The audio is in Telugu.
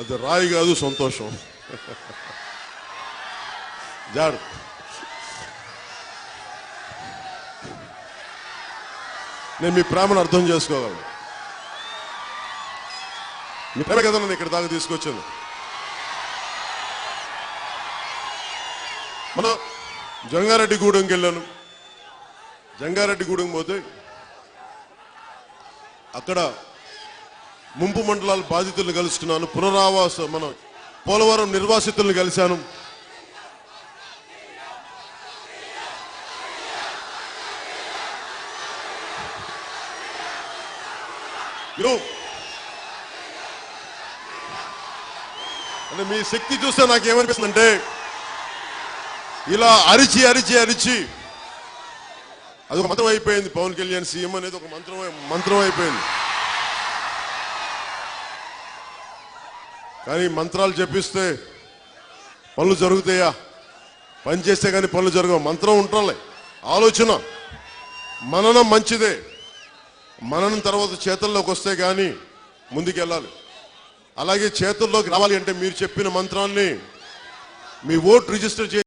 అది రాయి కాదు సంతోషం. జాడు నేను మీ ప్రేమను అర్థం చేసుకోగలను. మీ ప్రేమ కదా నన్ను ఇక్కడ దాకా తీసుకొచ్చింది మన జంగారెడ్డిగూడెంకి వెళ్ళాను. జంగారెడ్డిగూడెం పోతే అక్కడ ముంపు మండలాల బాధితులను కలుసుకున్నాను పునరావాస మన పోలవరం నిర్వాసితులను కలిశాను. అంటే మీ శక్తి చూస్తే నాకు అంటే ఇలా అరిచి అరిచి అరిచి అది మంత్రం అయిపోయింది. పవన్ కళ్యాణ్ సీఎం అనేది ఒక మంత్రం మంత్రం అయిపోయింది. కానీ మంత్రాలు చెప్పిస్తే పనులు జరుగుతాయా? పని చేస్తే కానీ పనులు జరగవు. మంత్రం ఉంటుందిలే ఆలోచన. మననం మంచిదే. మననం తర్వాత చేతుల్లోకి వస్తే కానీ ముందుకెళ్ళాలి. అలాగే చేతుల్లోకి రావాలి అంటే మీరు చెప్పిన మంత్రాన్ని మీ ఓట్ రిజిస్టర్ చేసి